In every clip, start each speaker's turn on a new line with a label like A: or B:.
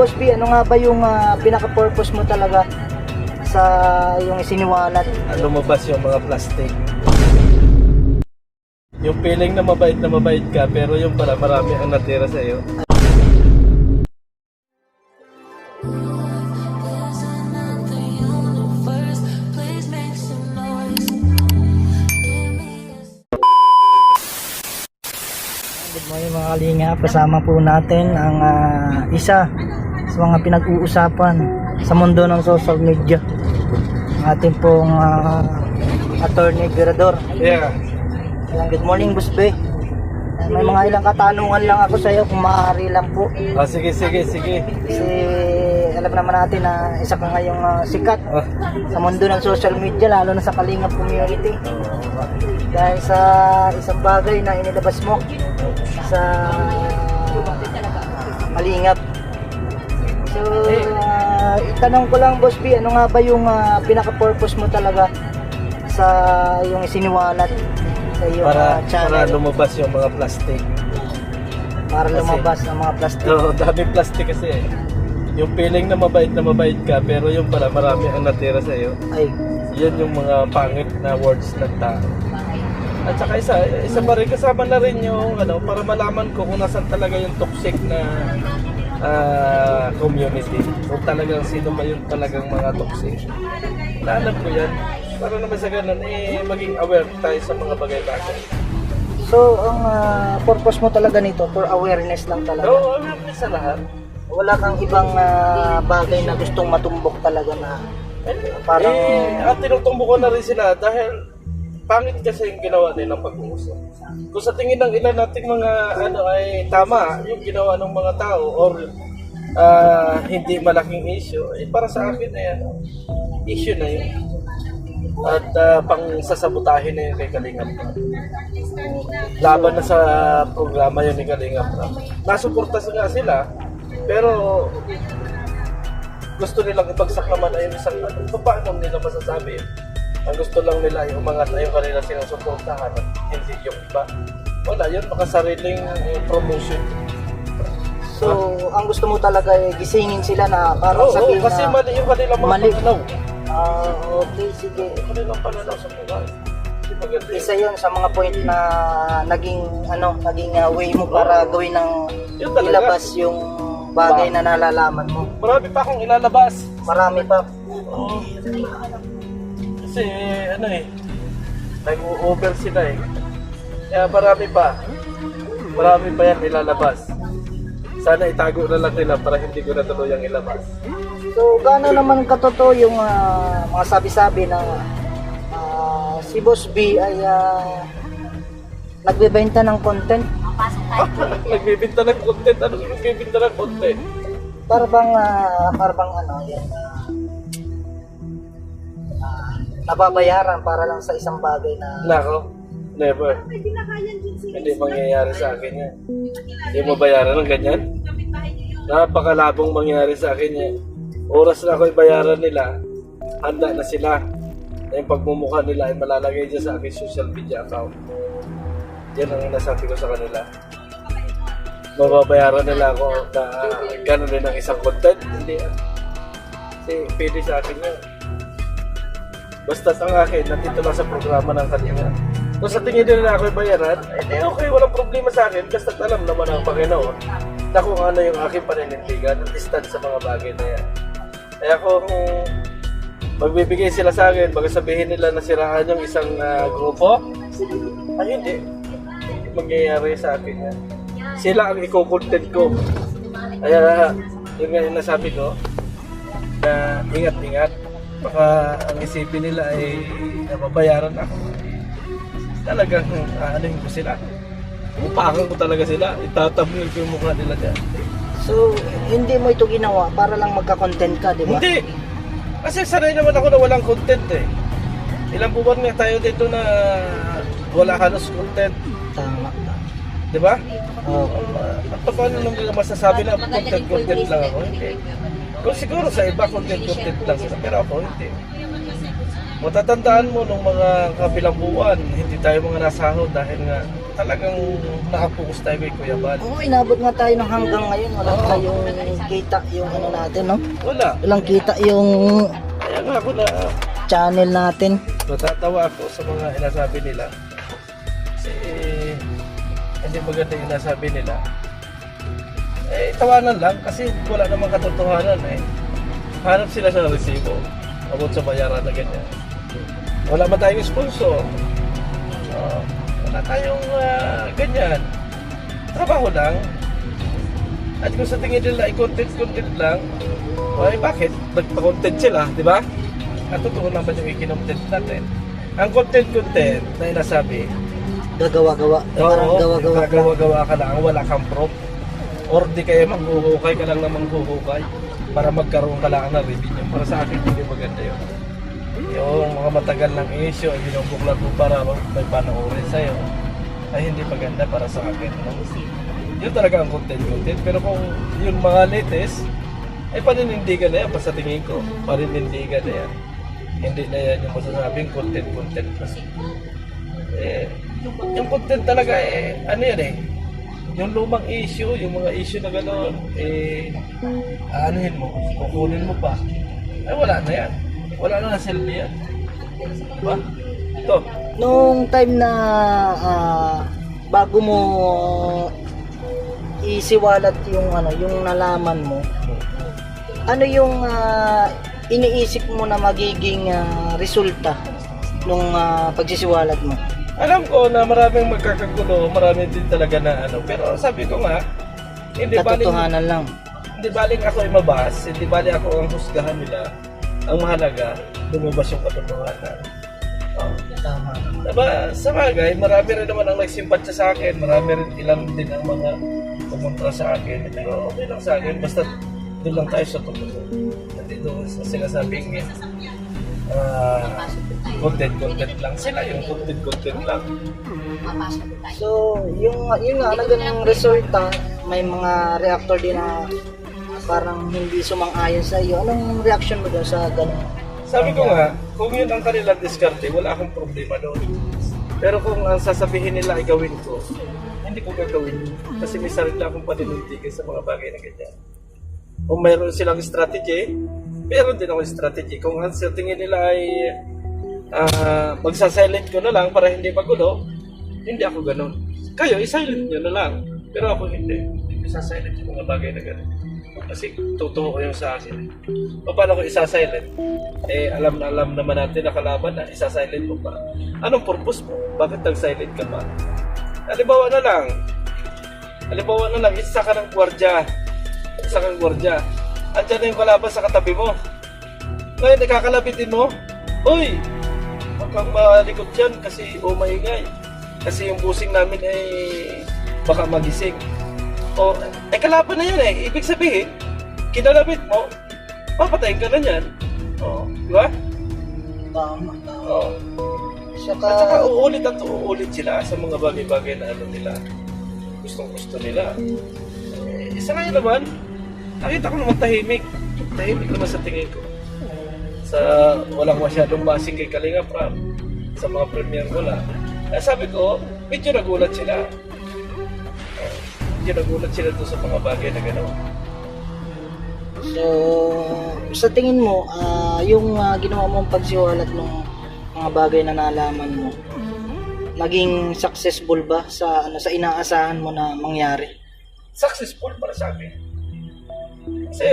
A: Boss B, ano nga ba yung ah, pinaka-purpose mo talaga sa yung isiniwalat?
B: lumabas yung mga plastic. Yung feeling na mabait na mabait ka, pero yung pala marami ang natira sa iyo.
C: The universe, please make some noise. Give me a
A: Good morning mga kalinga. Kasama po natin ang ah, isa sa mga pinag-uusapan sa mundo ng social media. Ang ating pong ah, attorney Virador.
B: Yeah.
A: Good morning, Boss B. May mga ilang katanungan lang ako sa iyo kung maaari lang po.
B: Ah, sige, sige, sige.
A: Kasi alam naman natin na isa ka ngayong ah, sikat
B: Ah,
A: sa mundo ng social media lalo na sa Kalingap community. Dahil sa isang bagay na inilabas mo sa Kalingap. So, ah, itanong ko lang Boss B, ano nga ba yung ah, pinaka-purpose mo talaga sa yung isiniwalat sa iyong
B: para,
A: ah,
B: para lumabas yung mga plastic.
A: para
B: kasi-
A: lumabas ng mga plastic.
B: Oo, dami plastic kasi eh. Yung feeling na mabait na mabait ka, pero yung pala marami ang natira sa iyo.
A: Ay,
B: Yan yung mga pangit na words ng tao. At saka isa, isa pa rin, kasama na rin yung ano, para malaman ko kung nasan talaga yung toxic na ah, community. Kung talagang sino ba yung talagang mga toxic. Naalam ko yan. Para naman sa ganun, eh, maging aware tayo sa mga bagay-bagay.
A: so ang ah, purpose mo talaga nito for awareness lang talaga.
B: So, awareness sa lahat.
A: Wala kang ibang ah, bagay na gustong matumbok talaga na parang
B: eh, at tinutumbo ko na rin sila dahil pangit kasi yung ginawa nilang pag-uusap. Kung sa tingin ng ilan nating mga ano ay tama yung ginawa ng mga tao or ah, hindi malaking issue, eh para sa akin ay ano, issue na yun. At ah, pang sasabotahin na yun kay Kalingap. Laban na sa programa yun ni Kalingap Rap. Nasuporta nga sila, pero gusto nilang ibagsak naman ay isang ano, paano nila masasabi? Ang gusto lang nila ay umangat na yung kanila sinusuportahan at hindi yung iba. Wala, yun baka sariling eh, promotion.
A: so ang gusto mo talaga ay gisingin sila na parang
B: Oo,
A: sabihin
B: kasi
A: na
B: mali yung kanilang mga
A: mali.
B: pananaw.
A: ah, okay sige
B: Yung kanilang pananaw sa buhay. Hindi maganda yun.
A: isa yon sa mga point na naging ano naging ah, way mo para gawin ng
B: Yun talaga.
A: ilabas yung bagay na nalalaman mo
B: Marami pa akong ilalabas.
A: marami pa
B: Oo. Kasi ano eh, nag-over sila eh. Kaya marami pa. Marami pa yan ilalabas. Sana itago na lang nila para hindi ko na tuluyang ilabas.
A: So, gaano naman katotoo yung ah, mga sabi-sabi na ah, si Boss B ay ah, nagbebenta ng content
B: Nagbibinta ng content. Ano yung nagbibinta ng content?
A: para bang ah, para bang ano yan ah, nababayaran para lang sa isang bagay na
B: Nako, never. Hindi mangyayari sa akin yan. Hindi mo bayaran ng ganyan? Napakalabong mangyari sa akin yan. Oras na ako bayaran nila, handa na sila. Na yung pagmumukha nila ay malalagay dyan sa aking social media account. Yan ang nasabi ko sa kanila. Mababayaran nila ako na gano'n din ang isang content. Hindi ah. Kasi pwede sa akin yun. Basta ang akin, nandito lang sa programa ng kanila. Kung sa tingin nila ako bayaran, eh di okay, walang problema sa akin. Basta alam naman ang Panginoon na kung ano yung aking paninindigan at distance sa mga bagay na yan. Kaya kung magbibigay sila sa akin, baka sabihin nila na siraan yung isang ah, grupo, ay hindi. Mangyayari sa akin yan. Sila ang iko-content ko. Kaya yung nasabi ko, na ingat-ingat. Baka ang isipin nila ay nababayaran ako. Talagang aanin ko sila. Upakan ko talaga sila. Itatabil ko yung mukha nila dyan.
A: So, hindi mo ito ginawa para lang magka-content ka, di ba?
B: Hindi! Kasi sanay naman ako na walang content eh. Ilang buwan nga tayo dito na wala halos content.
A: Tama.
B: Di ba?
A: Oh.
B: At paano nung masasabi na content-content lang ako? Hindi. Kung siguro sa iba content-content lang sila, pero ako hindi. Matatandaan mo nung mga kabilang buwan, hindi tayo mga nasahod dahil nga talagang nakapokus tayo kay Kuya Bal.
A: Oo, inabot nga tayo ng hanggang ngayon. Wala tayong kita yung ano natin, no?
B: Wala.
A: Walang kita yung
B: Kaya nga ako na
A: channel natin.
B: natatawa ako sa mga inasabi nila. Kasi hindi maganda yung inasabi nila. Eh, tawanan lang kasi wala namang katotohanan eh. Hanap sila sa resibo abot sa bayaran na ganyan. Wala man tayong sponsor. Ah, wala tayong ah, ganyan. Trabaho lang. At kung sa tingin nila ay content-content lang, ay bakit? Nagpa-content sila, di ba? At totoo naman yung ikinomtent natin. Ang content-content na inasabi,
A: Gagawa-gawa. Parang
B: Oo,
A: gawa-gawa. lang.
B: gagawa-gawa ka lang, wala kang prop. Or di kaya manghuhukay ka lang na manghuhukay para magkaroon ka lang ng revenue. Para sa akin, hindi maganda yun. Yung mga matagal ng issue, binubuklat mo para may panoorin sa'yo, ay hindi maganda para sa akin. no? Yun talaga ang content-content. Pero kung yung mga latest, ay paninindigan na yan, basta tingin ko, paninindigan na yan. Hindi na yan yung masasabing content-content. Eh, yung content talaga eh, ano yan eh, yung lumang issue, yung mga issue na gano'n, eh, aanuhin mo, kukunin mo pa, ay wala na yan. Wala na na silbi yan. Diba? Ito,
A: Nung time na ah, bago mo isiwalat yung ano, yung nalaman mo, ano yung ah, iniisip mo na magiging ah, resulta nung ah, pagsisiwalat mo?
B: Alam ko na maraming magkakagulo, marami din talaga na ano, pero sabi ko nga, hindi baling,
A: Katotohanan lang.
B: hindi baling ako ay mabas, hindi baling ako ang husgahan nila. Ang mahalaga, lumabas yung katotohanan. Oh.
A: Tama.
B: Diba, sa bagay, marami rin naman ang nagsimpatsa sa akin, marami rin ilang din ang mga pumunta sa akin. Pero okay lang sa akin, basta doon lang tayo sa totoo. Hindi doon sa sinasabing ah content, content lang. Sila yung content, content lang.
A: So, yung yun nga naging resulta, may mga reactor din na parang hindi sumang-ayon sa iyo. Anong reaction mo doon sa ganun?
B: Sabi ko nga, kung yun ang kanilang diskarte, wala akong problema doon. Pero kung ang sasabihin nila ay gawin ko, hindi ko gagawin. Kasi may sarili akong paninindigan sa mga bagay na ganyan. Kung mayroon silang strategy, meron din ako strategy. Kung sa tingin nila ay ah, magsasilent ko na lang para hindi magulo, hindi ako ganun. Kayo, isilent nyo na lang. Pero ako hindi. Hindi ko isasilent yung mga bagay na ganun. Kasi totoo yung sa akin. O paano ko isasilent? Eh, alam na alam naman natin na kalaban na isasilent mo pa. Anong purpose mo? Bakit nag-silent ka pa? Halimbawa na lang. Halimbawa na lang, isa ka ng gwardya. Isa kang gwardya. Andiyan na yung kalaban sa katabi mo. Ngayon, ikakalabitin mo. Uy! Huwag kang malikot dyan kasi umaingay. Kasi yung busing namin ay baka magising. O, ay kalaban na yan eh. Ibig sabihin, kinalabit mo, papatayin ka na yan. O, di ba?
A: Tama.
B: O.
A: Saka,
B: At saka uulit at uulit sila sa mga bagay-bagay na ano nila. Gustong gusto nila. Eh, isa ngayon naman, nakita ko naman tahimik. Tahimik naman sa tingin ko. Sa walang masyadong basing kay Kalinga Prab. Sa mga premier wala. Kaya sabi ko, medyo nagulat sila. Eh, Medyo nagulat sila doon sa mga bagay na gano'n.
A: so, sa tingin mo, ah, yung ah, ginawa mong pagsiwalat ng mga bagay na nalaman mo, naging successful ba sa ano sa inaasahan mo na mangyari?
B: successful para sa akin. Kasi,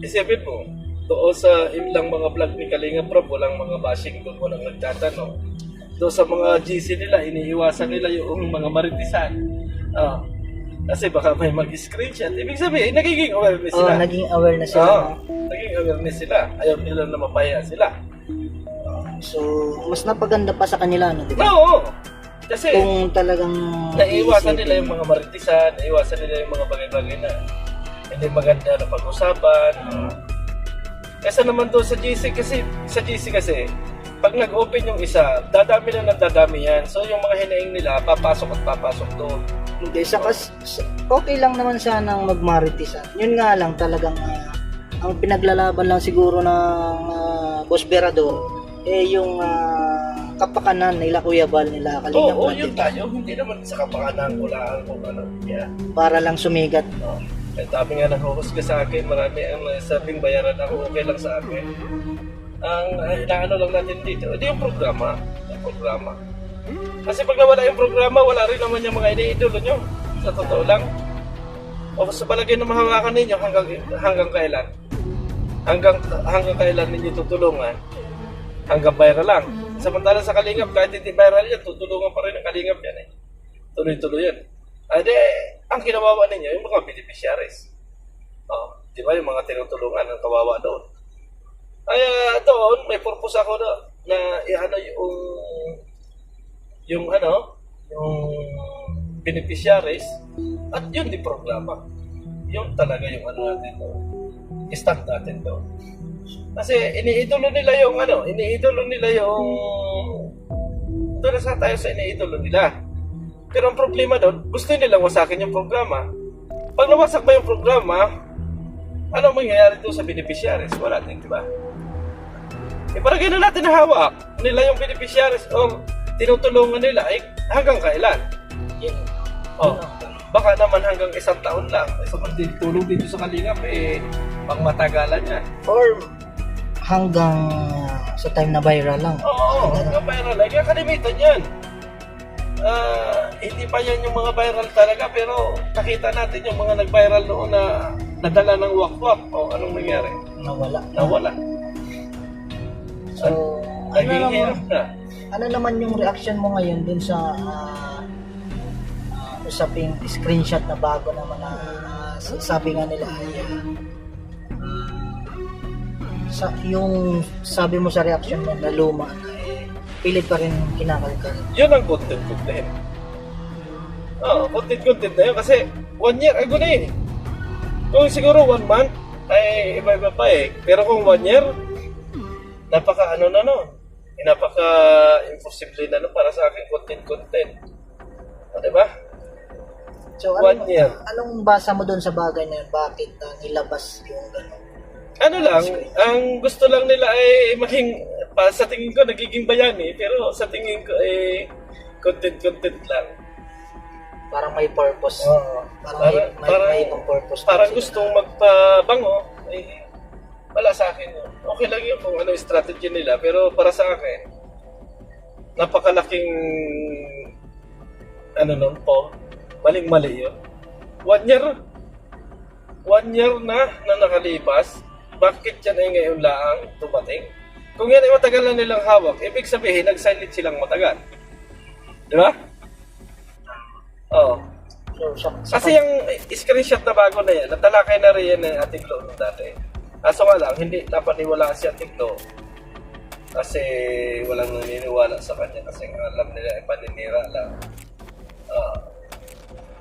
B: isipin mo, doon sa ilang mga vlog ni Kalinga Prab, walang mga bashing doon, walang nagtatanong. Doon sa mga GC nila, iniiwasan nila yung mga maritisan. Ah, kasi baka may mag-screenshot. Ibig sabihin, nagiging awareness
A: Oh,
B: sila.
A: naging awareness sila.
B: Oo,
A: no?
B: naging awareness sila. Ayaw nila na mapaya sila.
A: So, mas napaganda pa sa kanila, no? Di ba?
B: Oo! Kasi,
A: Kung talagang
B: naiiwasan nila yung mga maritisan, naiiwasan nila yung mga bagay-bagay na hindi maganda na pag-usapan. Kesa naman doon sa GC kasi, sa GC kasi, pag nag-open yung isa, dadami na ng dadami yan. So yung mga hinaing nila, papasok at papasok doon.
A: Hindi, sa kas, okay lang naman sanang magmaritisan. Yun nga lang talagang ah, ang pinaglalaban lang siguro ng ah, Boss Berador eh yung ah, kapakanan nila Kuya Bal nila
B: Oo,
A: Kalingap
B: oh,
A: natin.
B: yun tayo. Hindi naman sa kapakanan ko lang kung ano. Yeah.
A: Para lang sumigat.
B: Oh. Ang dami nga ka sa akin, marami ang sabing bayaran ako, okay lang sa akin. Ang inaano lang natin dito, hindi yung programa. Yung programa. Kasi pag nawala yung programa, wala rin naman yung mga iniidolo nyo. Sa totoo lang. O sa palagay na mahawakan ninyo hanggang, hanggang kailan? Hanggang, hanggang kailan ninyo tutulungan? Hanggang viral lang. Samantala sa Kalingap, kahit hindi viral yan, tutulungan pa rin ang Kalingap yan eh. Tuloy-tuloy yan. Ade, ang kinawawa ninyo, yung mga beneficiaries. Oh, di ba yung mga tinutulungan ang kawawa doon? Kaya doon, may purpose ako na, na ano yung yung ano, yung beneficiaries at yun di programa. Yun talaga yung ano natin doon. Stand natin doon. Kasi iniidolo nila yung ano, iniidolo nila yung doon na tayo sa iniidolo nila. Pero ang problema doon, gusto nilang wasakin yung programa. Pag nawasak ba yung programa, ano ang mangyayari doon sa beneficiaries? Wala din, di ba? E parang ganun natin hawak nila yung beneficiaries o tinutulungan nila ay hanggang kailan?
A: Yun.
B: Oh, baka naman hanggang isang taon lang. Eh, sa tulong dito sa Kalingap, eh, pang matagalan yan.
A: Or hanggang sa time na viral lang.
B: Oo, hanggang viral lang. Kaya kalimitan yan. Ah, hindi pa yan yung mga viral talaga, pero nakita natin yung mga nag-viral noon na nadala ng wakwak. O anong nangyari?
A: Nawala.
B: Nawala.
A: So, ano naman,
B: na.
A: ano naman yung reaction mo ngayon dun sa ah, ah, usaping screenshot na bago naman na ah, sabi nga nila ay ah, sa yung sabi mo sa reaction mo na luma eh, pilit pa rin kinakalkal.
B: Yun ang content content. Oo, content content na yun kasi one year ago na eh. Kung siguro one month, ay iba-iba pa eh. Pero kung one year, napaka ano na no, eh, napaka imposible na no para sa akin content content. O, diba?
A: So,
B: One
A: anong,
B: year.
A: anong basa mo doon sa bagay na yun? Bakit ah, nilabas yung gano'n?
B: Ano lang, ang gusto lang nila ay maging, pa, sa tingin ko, nagiging bayani, pero sa tingin ko, eh, content-content lang.
A: Parang may purpose.
B: Oo.
A: Parang,
B: Para-
A: may, may,
B: parang-
A: may ibang purpose.
B: parang gustong magpabango, eh, wala sa akin yun. Okay lang yun kung ano yung strategy nila, pero para sa akin, napakalaking, ano nun po, maling-mali yun. One year, one year na na nakalipas, bakit yan ay ngayon laang dumating? Kung yan ay matagal na nilang hawak, ibig sabihin, nag-silent silang matagal. Di ba? Oo.
A: So, sa,
B: Kasi yung screenshot na bago na yan, natalakay na rin yan ng ating Lo nung dati. Kaso nga lang, hindi napaniwalaan si ating Lo. Kasi walang naniniwala sa kanya kasi nga alam nila ay paninira lang. Ah,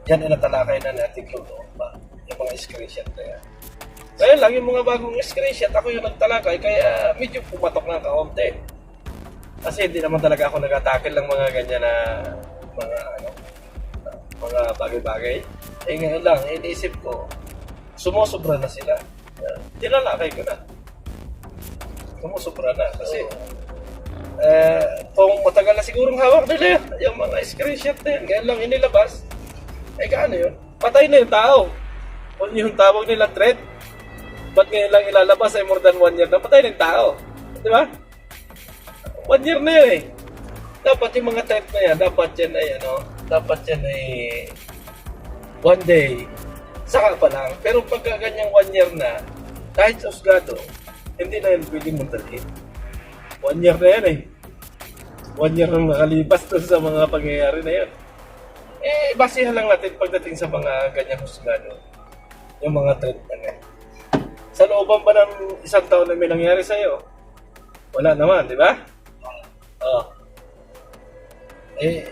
B: yan ay natalakay na ni ating Lo noon pa. Yung mga screenshot na yan. Kaya lang yung mga bagong screenshot, ako yung nagtalakay, kaya medyo pumatok na kaunti. Kasi hindi naman talaga ako nag-tackle ng mga ganyan na mga ano, mga bagay-bagay. Eh ngayon lang, iniisip ko, sumusobra na sila. Tinalakay ko na. Sumusobra na kasi eh, kung matagal na sigurong hawak nila yun, yung mga screenshot na yun, ngayon lang inilabas, eh gaano yun? Patay na yung tao. Kung yung tawag nila threat, ba't ngayon lang ilalabas ay more than one year na patay yung tao? Di ba? One year na yun eh. Dapat yung mga threat na yan, dapat yan ay ano, dapat yan ay one day, saka pa lang. Pero pagka ganyang one year na, kahit usgado, hindi na yan pwedeng magdalhin. One year na yan eh. One year nang nakalipas doon sa mga pangyayari na yan. Eh, basihan lang natin pagdating sa mga ganyang husgado. Yung mga threat na yan. Sa looban ba ng isang taon na may nangyari sa'yo? Wala naman, di ba? Oo. Eh,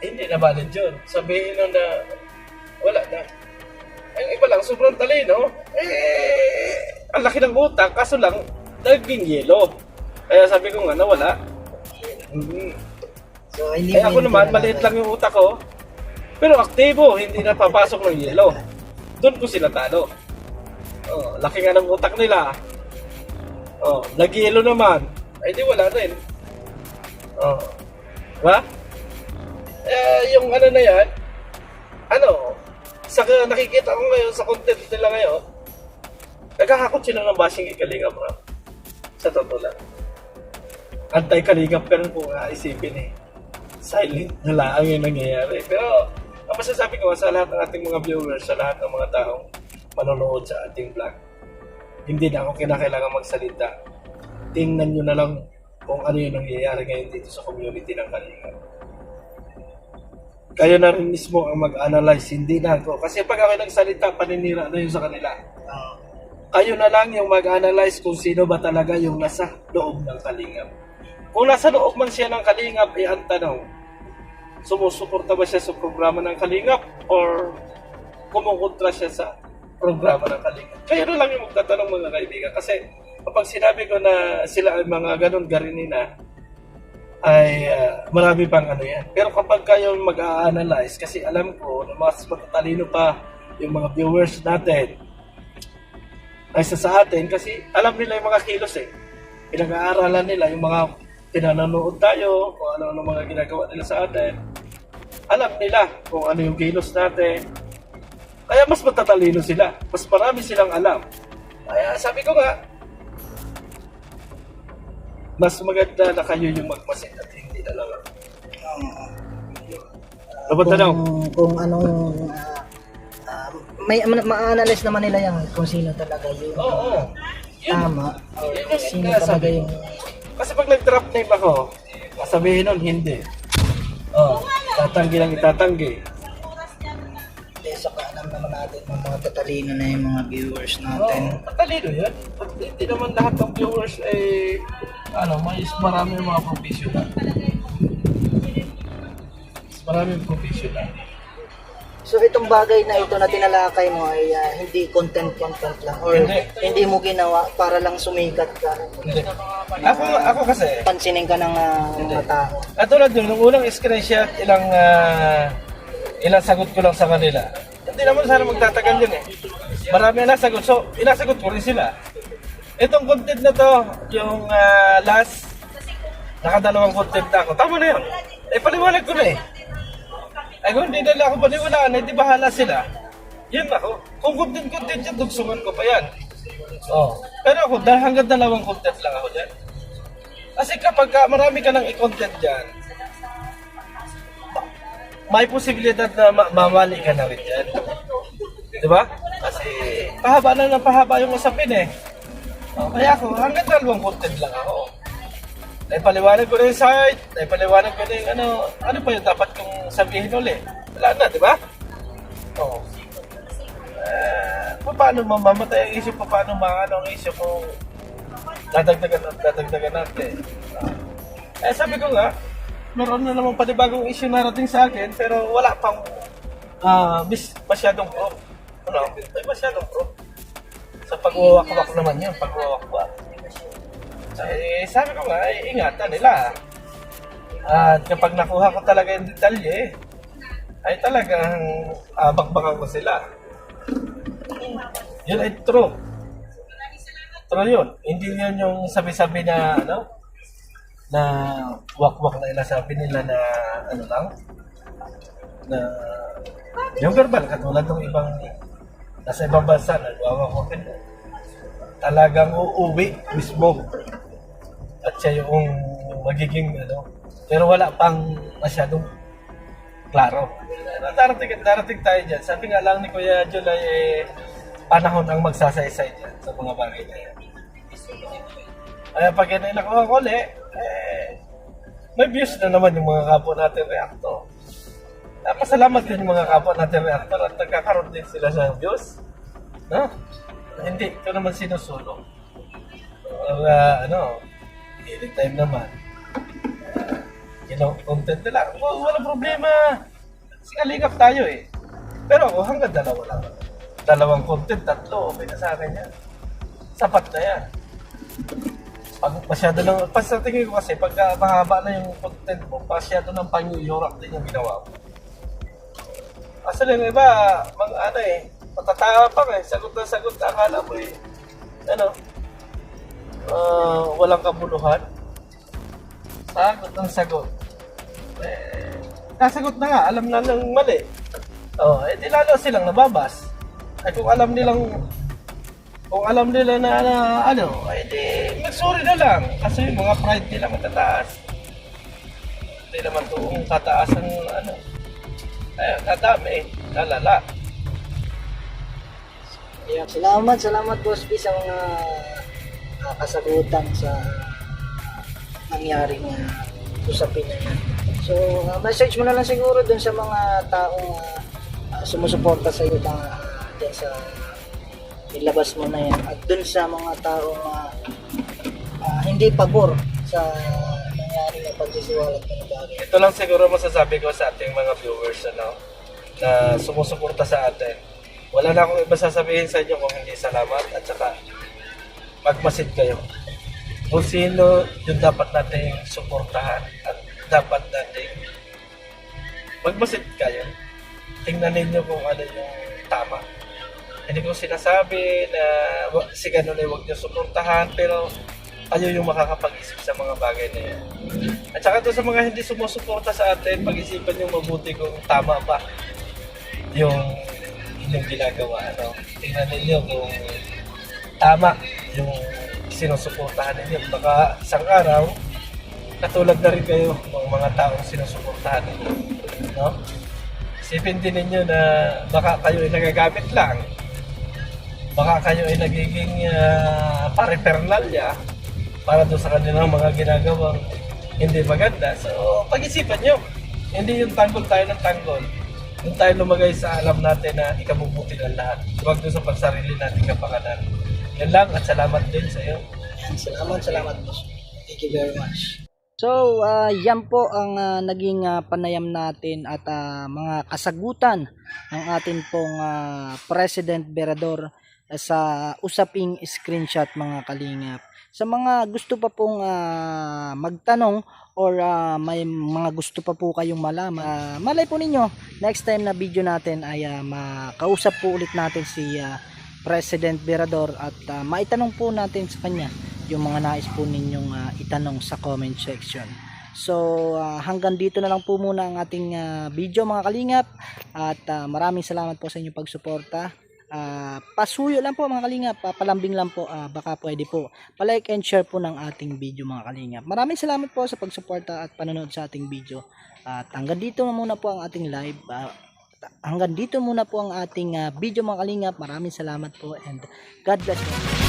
B: hindi na valid yun. Sabihin nun na wala na. Ang iba lang, sobrang talino. Eh, ang laki ng utak, kaso lang, naging yelo. Kaya sabi ko nga, nawala. Mm.
A: so, hindi
B: Eh ako
A: hindi
B: naman,
A: na-
B: maliit lang yung utak ko. Pero aktibo, hindi na papasok ng yelo. Doon ko sila talo. Oh, laki nga ng utak nila. Oh, nag-yelo naman. Ay di wala rin. Oh, Ba? Eh, yung ano na yan, ano, sa nakikita ko ngayon sa content nila ngayon, nagkakakot sila ng bashing ikalinga bro. Sa totoo lang. Anti-kalingap ka rin kung isipin eh. Silent na lang yung nangyayari. Pero, ang masasabi ko sa lahat ng ating mga viewers, sa lahat ng mga taong manonood sa ating vlog, hindi na ako kinakailangan magsalita. Tingnan nyo na lang kung ano yung nangyayari ngayon dito sa community ng Kalingap. Kayo na rin mismo ang mag-analyze, hindi na ako. Kasi pag ako nagsalita, paninira na yun sa kanila. Kayo na lang yung mag-analyze kung sino ba talaga yung nasa loob ng Kalingap. Kung nasa loob man siya ng Kalingap, eh ang tanong, sumusuporta ba siya sa programa ng Kalingap or kumukontra siya sa programa ng Kalingap? Kayo na lang yung magtatanong mga kaibigan. Kasi kapag sinabi ko na sila ay mga ganun garini na, ay ah, marami pang ano yan. Pero kapag kayo mag-a-analyze, kasi alam ko na mas matatalino pa yung mga viewers natin kaysa sa atin kasi alam nila yung mga kilos eh. Pinag-aaralan nila yung mga pinanonood tayo, kung ano-ano mga ginagawa nila sa atin. Alam nila kung ano yung kilos natin. Kaya mas matatalino sila. Mas marami silang alam. Kaya sabi ko nga, mas maganda na kayo yung magmasid at hindi na lang ako. Ano ba tanong?
A: kung, anong ah, ah, may ma- ma-analyze naman nila yan kung sino talaga yung
B: Oo, oo. Yun.
A: tama o
B: Yun
A: sino talaga
B: ko.
A: yung
B: Kasi pag nag-drop name ako, sasabihin nun, hindi. Oh, tatanggi lang itatanggi.
A: Natin ng mga tatalino na yung mga viewers natin.
B: matalino yan. At Hindi naman lahat ng viewers eh, ano, may marami mga professional. Mas Marami professional.
A: So itong bagay na ito na tinalakay mo ay ah, hindi content-content lang or
B: Hindi.
A: hindi mo ginawa para lang sumikat ka.
B: Hindi. Ako, ako kasi,
A: Pansinin ka ng ah, mga tao.
B: At tulad nung unang screenshot, ilang ah, ilang sagot ko lang sa kanila. Hindi naman sana magtatagal yun eh. Marami na nasagot. So, inasagot ko rin sila. Itong content na to, yung ah, last, nakadalawang content na ako. Tama na yun. Eh, paliwanag ko na eh. Ay, kung hindi nila ako paniwalaan, eh, di bahala sila. Yun ako. Kung content-content yan, dugsungan ko pa yan. Oh. Pero ako, dahil hanggang dalawang content lang ako dyan. Kasi kapag ka, marami ka nang i-content dyan, may posibilidad na ma- mamali ka na rin dyan. Di ba? Kasi pahaba na ng pahaba yung usapin eh. O, kaya ako, hanggang dalawang content lang ako. Naipaliwanag ko na yung site, naipaliwanag ko na yung ano, ano pa yung dapat kong sabihin ulit. Wala na, di ba? Oo. Eh, paano mamamatay ang issue, paano maano ang issue kung dadagdagan at dadagdagan natin. Eh sabi ko nga, meron na naman panibagong issue narating sa akin, pero wala pang ah bis masyadong pro. Ano? May masyadong pro. Sa pagwawakwak naman yun, pagwawakwak. Eh, sabi ko nga, eh, ingatan nila. At kapag nakuha ko talaga yung detalye, ay talagang uh, bakbakan ko sila. Yun ay true. True yun. Hindi yun yung sabi-sabi na, ano, na wak-wak na inasabi nila na, ano lang, na, yung verbal, katulad ng ibang, nasa ibang bansa, nagwawak-wakin na. Talagang uuwi mismo. At siya yung magiging, ano, pero wala pang masyadong klaro. Darating, darating tayo dyan. Sabi nga lang ni Kuya July, eh, panahon ang magsasaysay dyan sa mga bagay na yan. Kaya pag yan ay nakuha ko ulit, eh, may views na naman yung mga kapwa natin reactor. Napasalamat din yung mga kapwa natin reactor at nagkakaroon din sila ng views. No? Hindi, ito naman sinusulong. Or, ah, ano, anytime naman. Uh, you know, content nila. Wa- Walang problema. Kasi kalingap tayo eh. Pero ako hanggang dalawa lang. Dalawang content, tatlo, okay na sa akin yan. Sapat na yan. Pag masyado lang, pas sa tingin ko kasi, pag ah, mahaba na yung content mo, masyado ng panyuyurak din yung ginawa mo. Kasi yung iba, mga ano eh, matatawa pa eh, sagot na sagot, akala mo eh, ano, ah, walang kabuluhan. Sagot ng sagot. Eh, nasagot na nga, alam na ng mali. Oh, eh di lalo silang nababas. Ay kung alam nilang kung alam nila na, na ano, ay di mag-sorry na lang. Kasi mga pride nila matataas. Hindi naman tataas ang ano. Ay, nadami, lalala.
A: Yeah, salamat, salamat Boss P sa mga ah, kasagutan sa nangyaring uh, usapin na yan. So, ah, message mo na lang siguro dun sa mga taong ah, sumusuporta sa iyo na dyan sa ilabas mo na yan at dun sa mga taong ah, ah, hindi pabor sa nangyari na pagsisiwalat ng bagay.
B: Ito lang siguro masasabi ko sa ating mga viewers ano, na sumusuporta sa atin. Wala na akong iba sasabihin sa inyo kung hindi salamat at saka magmasid kayo. Kung sino yung dapat nating suportahan at dapat nating magmasid kayo. Tingnan ninyo kung ano yung tama. Hindi ko sinasabi na si ganun ay huwag niyo suportahan pero kayo yung makakapag-isip sa mga bagay na yan. At saka doon sa mga hindi sumusuporta sa atin, pag-isipan yung mabuti kung tama ba yung inyong ginagawa. Ano? Tingnan ninyo kung tama yung sinusuportahan ninyo. Baka isang araw, katulad na rin kayo ng mga taong sinusuportahan ninyo. No? Isipin din ninyo na baka kayo ay nagagamit lang. Baka kayo ay nagiging uh, pare-pernalya para doon sa kanilang mga ginagawang hindi maganda. So, pag-isipan nyo. Hindi yung tanggol tayo ng tanggol. Doon tayo lumagay sa alam natin na ikabubuti ng lahat. Huwag doon sa pagsarili natin kapakanan. Yan lang at salamat din sa iyo.
A: Yan, salamat, salamat boss. Thank you very much. So, ah, yan po ang ah, naging ah, panayam natin at ah, mga kasagutan ng atin pong ah, President Berador sa usaping screenshot mga kalingap. Sa mga gusto pa pong ah, magtanong or ah, may mga gusto pa po kayong malaman, ah, malay po ninyo, next time na video natin ay ah, makausap po ulit natin si ah, President Berador at ah, maitanong po natin sa kanya yung mga nais po ninyong ah, itanong sa comment section. So ah, hanggang dito na lang po muna ang ating ah, video mga kalingap at ah, maraming salamat po sa inyong pagsuporta. Ah, pasuyo lang po mga kalingap, ah, palambing lang po, ah, baka pwede po. Palike and share po ng ating video mga kalingap. Maraming salamat po sa pagsuporta at panonood sa ating video. At hanggang dito na muna po ang ating live. ah, hanggang dito muna po ang ating ah, video mga kalingap. Maraming salamat po and God bless po.